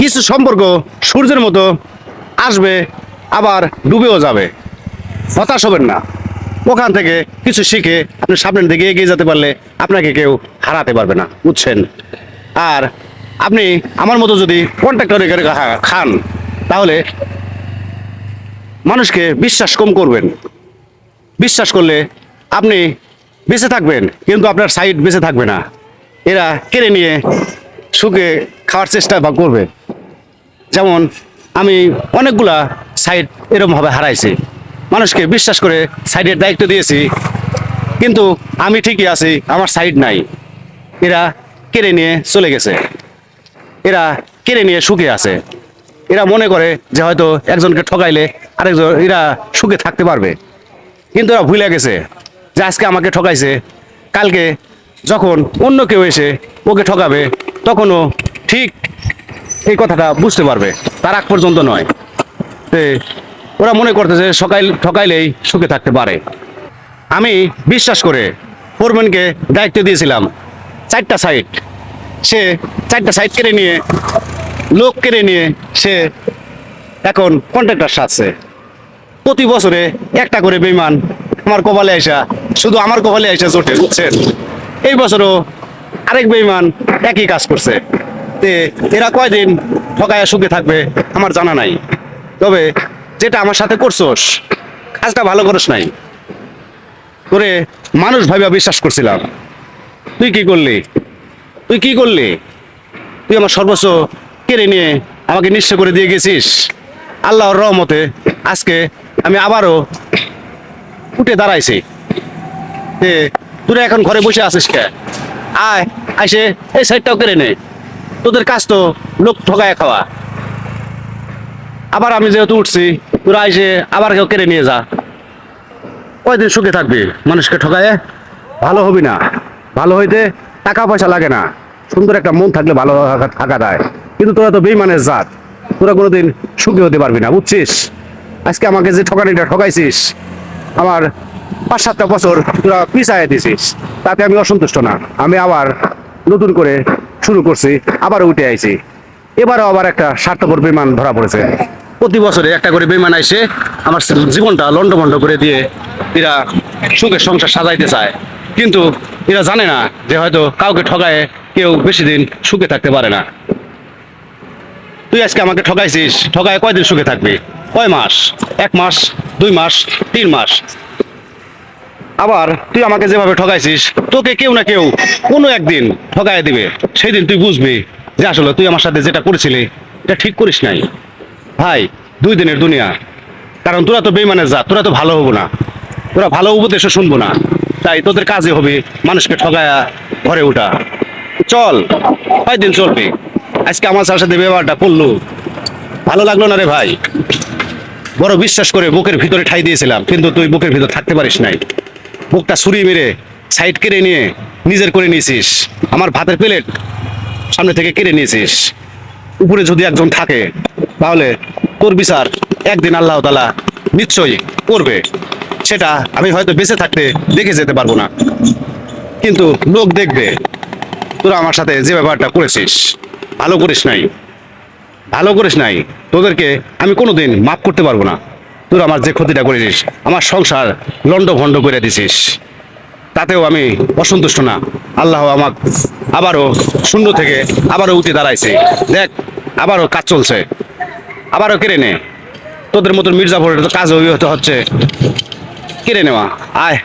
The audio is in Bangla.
কিছু সম্পর্ক সূর্যের মতো আসবে, আবার ডুবেও যাবে। হতাশ হবেন না। ওখান থেকে কিছু শিখে আপনি সামনের দিকে এগিয়ে যেতে পারলে আপনাকে কেউ হারাতে পারবে না, বুঝছেন? আর আপনি আমার মতো যদি কন্ট্রাক্টরে খান, তাহলে মানুষকে বিশ্বাস কম করবেন। বিশ্বাস করলে আপনি বেঁচে থাকবেন, কিন্তু আপনার সাইড বেঁচে থাকবে না। এরা কেড়ে নিয়ে সুখে খাওয়ার চেষ্টা করবে। যেমন আমি অনেকগুলা সাইড এরকমভাবে হারাইছি। মানুষকে বিশ্বাস করে সাইডের দায়িত্ব দিয়েছি, কিন্তু আমি ঠিকই আছি, আমার সাইড নাই। এরা কেড়ে নিয়ে চলে গেছে। এরা কেড়ে নিয়ে সুখে আছে। এরা মনে করে যে হয়তো একজনকে ঠকাইলে আরেকজন, এরা সুখে থাকতে পারবে। কিন্তু এরা ভুলে গেছে যে আজকে আমাকে ঠকাইছে। কালকে যখন অন্য কেউ এসে ওকে ঠকাবে, তখনও ঠিক এই কথাটা বুঝতে পারবে। তার আগ পর্যন্ত নয়। ওরা মনে করতেছে সকাল ঠকাইলেই সুখে থাকতে পারে। আমি বিশ্বাস করে ফোরম্যানকে দায়িত্ব দিয়েছিলাম। চারটা সাইট সে চারটা সাইট কেড়ে নিয়ে, লোক কেড়ে নিয়ে সে এখন কন্ট্রাক্টর সাজছে প্রতি বছরে একটা করে বেমান আমার কপালে আইসা, শুধু আমার কপালে আইসা জোটে বুঝছেন? এই বছরও আরেক বেইমান একই কাজ করছে। তে এরা কয়দিন ঠকায়া সুখে থাকবে আমার জানা নাই। তবে যেটা আমার সাথে করছোস, কাজটা ভালো করিস নাই। করে মানুষ ভাইবা বিশ্বাস করছিলাম। তুই কি করলি? তুই কি করলি? তুই আমার সর্বোচ্চ কেড়ে নিয়ে আমাকে নিঃস্ব করে দিয়ে গেছিস। আল্লাহর রহমতে আজকে আমি আবারও উঠে দাঁড়াইছি। তে তোরা এখন ঘরে বসে আছিস কে? আয়, আইসে এই সাইডটাও কেড়ে নে। তোদের কাজ তো লোক ঠকায় খাওয়া। আবার আমি যেহেতু উঠছি, তোরা আইসে আবার কেউ কেড়ে নিয়ে যা। কয়দিন সুখে থাকবি? মানুষকে ঠকায় ভালো হবি না। ভালো হইতে টাকা পয়সা লাগে না। সুন্দর একটা মন থাকলে ভালো থাকা যায়। কিন্তু তোরা তো বেইমানের জাত। তোরা কোনোদিন সুখী হতে পারবি না, বুঝছিস? আজকে আমাকে যে ঠকানিটা ঠকাইছিস আমার পাঁচ সাতটা বছর তোরা পিছায় দিছিস। তাতে আমি অসন্তুষ্ট না। আমি আবার নতুন করে শুরু করছি আবার উঠে আইছি। এবারও আবার একটা স্বার্থপর বিমান ধরা পড়েছে। প্রতি বছরে একটা করে বিমান আইসে আমার জীবনটা লন্ডভন্ড করে দিয়ে এরা সুখের সংসার সাজাইতে চায়। কিন্তু এরা জানে না যে হয়তো কাউকে ঠকায় কেউ বেশি দিন সুখে থাকতে পারে না। তুই আজকে আমাকে ঠকাইছিস ঠকায় কয়দিন সুখে থাকবি? কয় মাস? এক মাস? দুই মাস? তিন মাস? আবার তুই আমাকে যেভাবে ঠকাইছিস তোকে কেউ না কেউ কোনো একদিন ঠকায় দিবে। সেই দিন তুই বুঝবি যে আসলে তুই আমার সাথে যেটা করেছিলি, এটা ঠিক করিস নাই। ভাই, দুই দিনের দুনিয়া। কারণ তোরা তো বেইমানের যা তোরা তো ভালো হব না। তোরা ভালো উপদেশও শুনব না। তাই তোদের কাজে হবে মানুষকে ঠকায়া ঘরে ওঠা চল, কয়দিন চলবে? আজকে আমার সাথে ব্যবহারটা করল, ভালো লাগল না রে ভাই? বড় বিশ্বাস করে বুকের ভিতরে ঠাই দিয়েছিলাম, কিন্তু তুই বুকের ভিতর থাকতে পারিস নাই। বুকটা ছুরি মেরে সাইড কেড়ে নিয়ে নিজের করে নিয়েছিস। আমার ভাতের প্লেট সামনে থেকে কেড়ে নিয়েছিস। উপরে যদি একজন থাকে, তাহলে তোর বিচার একদিন আল্লাহ তালা নিশ্চয়ই করবে। সেটা আমি হয়তো বেঁচে থাকতে দেখে যেতে পারব না। কিন্তু লোক দেখবে, তোরা আমার সাথে যে ব্যাপারটা করেছিস, ভালো করিস নাই। ভালো করিস নাই। তোদেরকে আমি কোনোদিন মাফ করতে পারব না। তোর আমার যে ক্ষতিটা করেছিস, আমার সংসার লন্ড ভন্ড করে দিছিস। তাতেও আমি অসন্তুষ্ট না। আল্লাহ আমাক আবারও শূন্য থেকে আবারও উঠে দাঁড়াইছে। দেখ, আবারও কাজ চলছে। আবারও কেড়ে নে। তোদের মতন মির্জাফরের তো কাজ অভিহত হচ্ছে। কেড়ে নেওয়া। আয়।